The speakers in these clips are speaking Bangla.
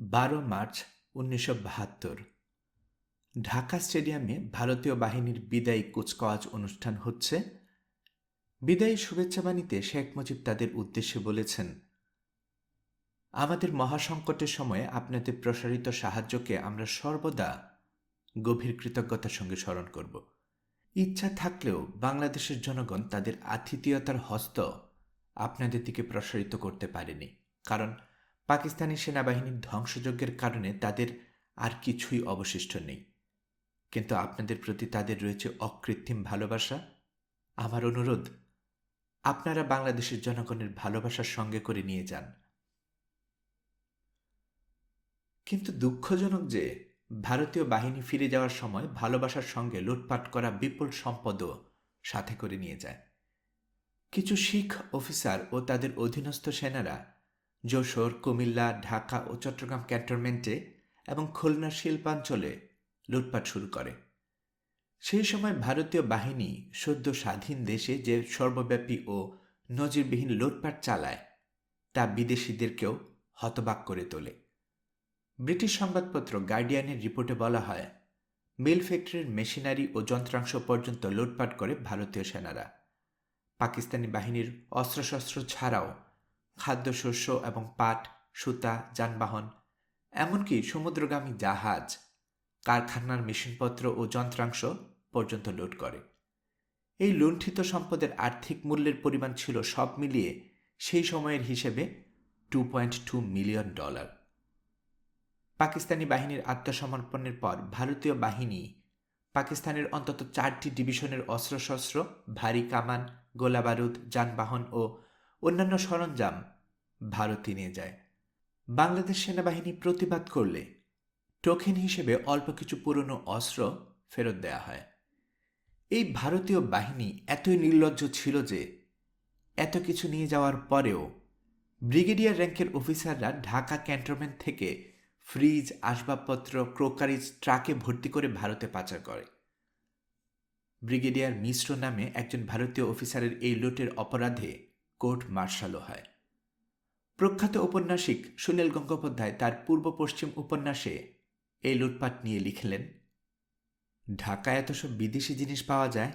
বারো মার্চ উনিশশো বাহাত্তর। ঢাকা স্টেডিয়ামে ভারতীয় বাহিনীর বিদায়ী কুচকাওয়াজ অনুষ্ঠান হচ্ছে। বিদায়ী শুভেচ্ছাবাণীতে শেখ মুজিব তাদের উদ্দেশ্যে বলেছেন, আমাদের মহাসংকটের সময়ে আপনাদের প্রসারিত সাহায্যকে আমরা সর্বদা গভীর কৃতজ্ঞতার সঙ্গে স্মরণ করব। ইচ্ছা থাকলেও বাংলাদেশের জনগণ তাদের আতিথেয়তার হস্ত আপনাদের দিকে প্রসারিত করতে পারেনি। কারণ পাকিস্তানি সেনাবাহিনীর ধ্বংসযজ্ঞের কারণে তাদের আর কিছুই অবশিষ্ট নেই। কিন্তু আপনাদের প্রতি তাদের রয়েছে অকৃত্রিম ভালোবাসা। আমার অনুরোধ, আপনারা বাংলাদেশের জনগণের ভালোবাসার সঙ্গে করে নিয়ে যান। কিন্তু দুঃখজনক যে, ভারতীয় বাহিনী ফিরে যাওয়ার সময় ভালোবাসার সঙ্গে লুটপাট করা বিপুল সম্পদও সাথে করে নিয়ে যায়। কিছু শিখ অফিসার ও তাদের অধীনস্থ সেনারা যশোর, কুমিল্লা, ঢাকা ও চট্টগ্রাম ক্যান্টনমেন্টে এবং খুলনা শিল্পাঞ্চলে লুটপাট শুরু করে। সেই সময় ভারতীয় বাহিনী সদ্য স্বাধীন দেশে যে সর্বব্যাপী ও নজিরবিহীন লুটপাট চালায়, তা বিদেশিদেরকেও হতবাক করে তোলে। ব্রিটিশ সংবাদপত্র গার্ডিয়ানের রিপোর্টে বলা হয়, মিল ফ্যাক্টরির মেশিনারি ও যন্ত্রাংশ পর্যন্ত লুটপাট করে ভারতীয় সেনারা। পাকিস্তানি বাহিনীর অস্ত্রশস্ত্র ছাড়াও খাদ্যশস্য এবং পাট, সুতা, যানবাহন, এমনকি সমুদ্রগামী জাহাজ, কারখানার মেশিনপত্র ও যন্ত্রাংশ পর্যন্ত লুট করে। এই লুণ্ঠিত সম্পদের আর্থিক মূল্যের পরিমাণ ছিল সব মিলিয়ে সেই সময়ের হিসেবে two point two million dollar. Pakistani বাহিনীর আত্মসমর্পণের পর ভারতীয় বাহিনী পাকিস্তানের অন্তত চারটি ডিভিশনের অস্ত্রশস্ত্র, ভারী কামান, গোলাবারুদ, যানবাহন ও অন্যান্য সরঞ্জাম ভারতে নিয়ে যায়। বাংলাদেশ সেনাবাহিনী প্রতিবাদ করলে টোকেন হিসেবে অল্প কিছু পুরনো অস্ত্র ফেরত দেয়া হয়। এই ভারতীয় বাহিনী এতই নির্লজ্জ ছিল যে এত কিছু নিয়ে যাওয়ার পরেও ব্রিগেডিয়ার র্যাঙ্কের অফিসাররা ঢাকা ক্যান্টনমেন্ট থেকে ফ্রিজ, আসবাবপত্র, ক্রোকারিজ, ট্রাকে ভর্তি করে ভারতে পাচার করে। ব্রিগেডিয়ার মিশ্র নামে একজন ভারতীয় অফিসারের এই লুটের অপরাধে কোর্ট মার্শালও হয়। প্রখ্যাত ঔপন্যাসিক সুনীল গঙ্গোপাধ্যায় তার পূর্ব পশ্চিম উপন্যাসে এই লুটপাট নিয়ে লিখলেন, ঢাকায় এত সব বিদেশি জিনিস পাওয়া যায়,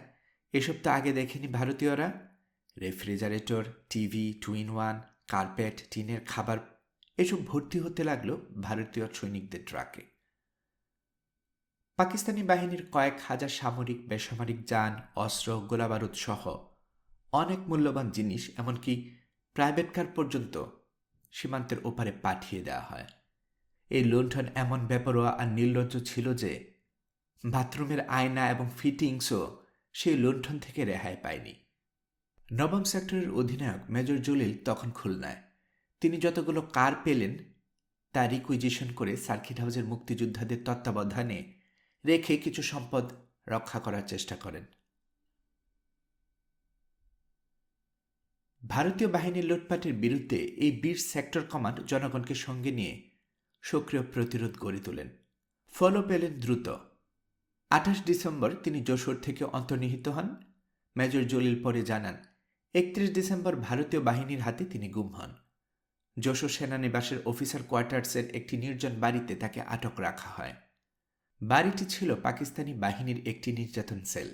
এসব তো আগে দেখেনি ভারতীয়রা। Refrigerator, TV, two in one, carpet, টিনের খাবার, এসব ভর্তি হতে লাগল ভারতীয় সৈনিকদের ট্রাকে। পাকিস্তানি বাহিনীর কয়েক হাজার সামরিক, বেসামরিক যান, অস্ত্র, গোলাবারুদ সহ অনেক মূল্যবান জিনিস, এমনকি প্রাইভেট কার পর্যন্ত সীমান্তের ওপারে পাঠিয়ে দেওয়া হয়। এই লুণ্ঠন এমন বেপরোয়া আর নির্লজ্জ ছিল যে বাথরুমের আয়না এবং ফিটিংসও সেই লুণ্ঠন থেকে রেহাই পায়নি। নবম সেক্টরের অধিনায়ক মেজর জলিল তখন খুলনায়। তিনি যতগুলো কার পেলেন, তা রিকুইজিশন করে সার্কিট হাউসের মুক্তিযোদ্ধাদের তত্ত্বাবধানে রেখে কিছু সম্পদ রক্ষা করার চেষ্টা করেন। ভারতীয় বাহিনীর লুটপাটের বিরুদ্ধে এই বীর সেক্টর কমান্ড জনগণকে সঙ্গে নিয়ে সক্রিয় প্রতিরোধ গড়ে তোলেন। ফলও পেলেন দ্রুত। আঠাশ ডিসেম্বর তিনি যশোর থেকে অন্তর্নিহিত হন। মেজর জলিল পরে জানান, একত্রিশ ডিসেম্বর ভারতীয় বাহিনীর হাতে তিনি গুম হন। যশোর সেনানিবাসের অফিসার কোয়ার্টার্সের একটি নির্জন বাড়িতে তাকে আটক রাখা হয়। বাড়িটি ছিল পাকিস্তানি বাহিনীর একটি নির্যাতন সেল।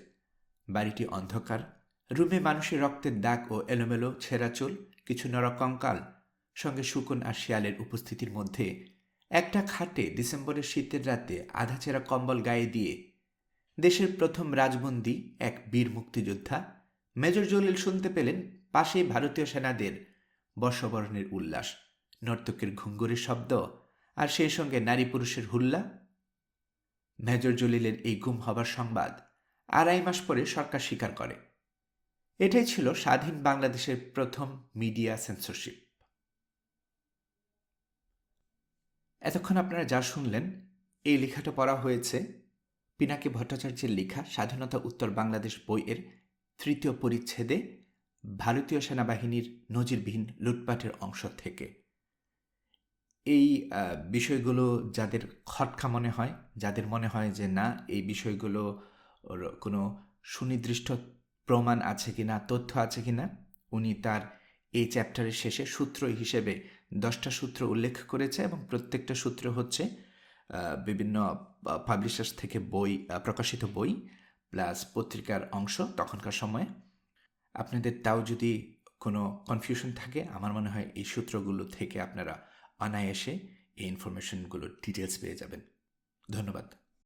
বাড়িটি অন্ধকার রুমে মানুষের রক্তের দাগ ও এলোমেলো ছেঁড়া চুল, কিছু নরকঙ্কাল সঙ্গে শুকন আর শিয়ালের উপস্থিতির মধ্যে একটা খাটে ডিসেম্বরের শীতের রাতে আধাছেঁড়া কম্বল গায়ে দিয়ে দেশের প্রথম রাজবন্দী এক বীর মুক্তিযোদ্ধা মেজর জলিল শুনতে পেলেন পাশেই ভারতীয় সেনাদের বর্ষবরণের উল্লাস, নর্তকের ঘুঙ্গুরের শব্দ আর সেই সঙ্গে নারী পুরুষের হুল্লা। মেজর জলিলের এই গুম হবার সংবাদ আড়াই মাস পরে সরকার স্বীকার করে। এটাই ছিল স্বাধীন বাংলাদেশের প্রথম মিডিয়া সেন্সরশিপ এতক্ষণ আপনারা যা শুনলেন, এই লেখাটা পড়া হয়েছে পিনাকি ভট্টাচার্যের লেখা স্বাধীনতা উত্তর বাংলাদেশ বইয়ের তৃতীয় পরিচ্ছেদে ভারতীয় সেনাবাহিনীর নজিরবিহীন লুটপাটের অংশ থেকে। এই বিষয়গুলো যাদের খটকা মনে হয়, যাদের মনে হয় যে না, এই বিষয়গুলো কোনো সুনির্দিষ্ট প্রমাণ আছে কিনা, তথ্য আছে কিনা, উনি তার এই চ্যাপ্টারের শেষে সূত্র হিসেবে দশটা সূত্র উল্লেখ করেছে এবং প্রত্যেকটা সূত্র হচ্ছে বিভিন্ন পাবলিশার্স থেকে বই প্রকাশিত বই প্লাস পত্রিকার অংশ তখনকার সময়ে। আপনাদের তাও যদি কোনো কনফিউশন থাকে, আমার মনে হয় এই সূত্রগুলো থেকে আপনারা অনায়াসে এই ইনফরমেশনগুলোর ডিটেলস পেয়ে যাবেন। ধন্যবাদ।